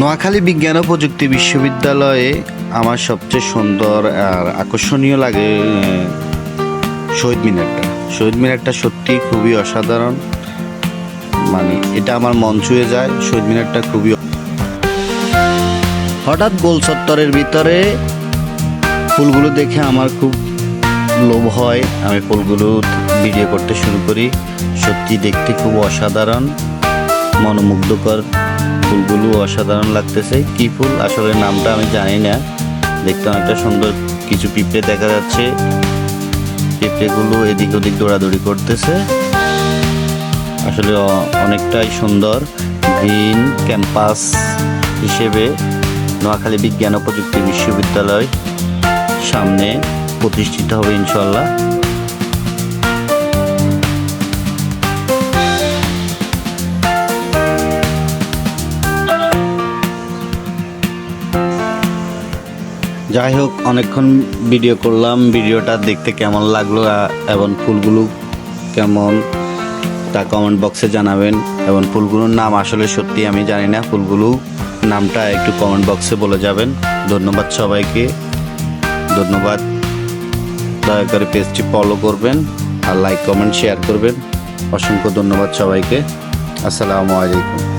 নোয়াখালী বিজ্ঞান ও প্রযুক্তি বিশ্ববিদ্যালয়ে আমার সবচেয়ে সুন্দর আর আকর্ষণীয় লাগে শহীদ মিনারটা। শহীদ মিনারটা সত্যি খুবই অসাধারণ। মানে এটা আমার মন ছুঁয়ে যায়, শহীদ মিনারটা খুবই হঠাৎ গোল চত্বরের ভিতরে ফুলগুলো দেখে আমার খুব লোভ হয়। আমি ফুলগুলো ভিডিও করতে শুরু করি। সত্যি দেখতে খুব অসাধারণ, মনোমুগ্ধকর। ফুলগুলো অসাধারণ লাগতেছে। কি ফুল? আসলে নামটা আমি জানি না। দেখতে অনেকটা সুন্দর। কিছু পিঁপড়ে দেখা যাচ্ছে। পিঁপড়েগুলো এদিক ওদিক দৌড়াদৌড়ি করতেছে। আসলে অনেকটাই সুন্দর। গ্রিন ক্যাম্পাস হিসেবে নোয়াখালী বিজ্ঞান ও প্রযুক্তি বিশ্ববিদ্যালয় সামনে প্রতিষ্ঠিত হবে ইনশাল্লাহ যাই হোক অনেকক্ষণ ভিডিও করলাম। ভিডিওটা দেখতে কেমন লাগল এবং ফুলগুলো কেমন, তা কমেন্ট বক্সে জানাবেন। এবং ফুলগুলোর নাম আসলে সত্যি আমি জানি না, ফুলগুলো নামটা একটু কমেন্ট বক্সে বলে যাবেন। ধন্যবাদ সবাইকে। ধন্যবাদ। দয়া করে পেজটি ফলো করবেন আর লাইক কমেন্ট শেয়ার করবেন। অসংখ্য ধন্যবাদ সবাইকে। আসসালামু আলাইকুম।